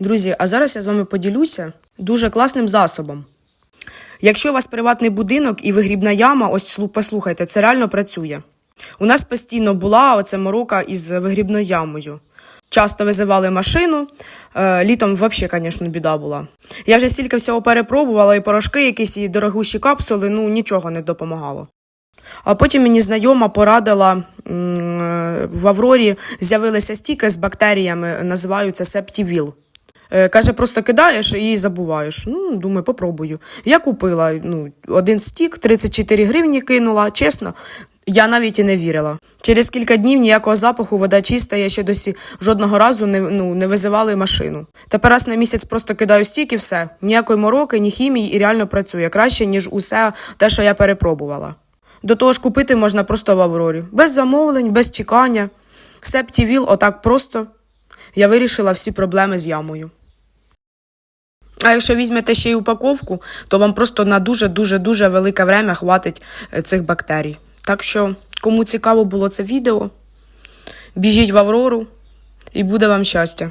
Друзі, а зараз я з вами поділюся дуже класним засобом. Якщо у вас приватний будинок і вигрібна яма, ось послухайте, це реально працює. У нас постійно була оця морока із вигрібною ямою. Часто визивали машину, е, літом взагалі, звісно, біда була. Я вже стільки всього перепробувала, і порошки якісь, і дорогущі капсули, ну нічого не допомагало. А потім мені знайома порадила е, в Аврорі з'явилися стіки з бактеріями, називаються септівіл. Е, Каже, просто кидаєш і забуваєш. Ну, думаю, попробую. Я купила ну, один стік, 34 гривні кинула. Чесно, я навіть і не вірила. Через кілька днів ніякого запаху, вода чиста, я ще досі жодного разу не, ну, не визивали машину. Тепер раз на місяць просто кидаю стік і все. Ніякої мороки, ні хімії і реально працює краще, ніж усе те, що я перепробувала. До того ж, купити можна просто в Аврорі. Без замовлень, без чекання. Септівіл, отак просто. Я вирішила всі проблеми з ямою. А якщо візьмете ще й упаковку, то вам просто на дуже-дуже-дуже велике время хватить е, цих бактерій. Так що, кому цікаво було це відео, біжіть в Аврору і буде вам щастя.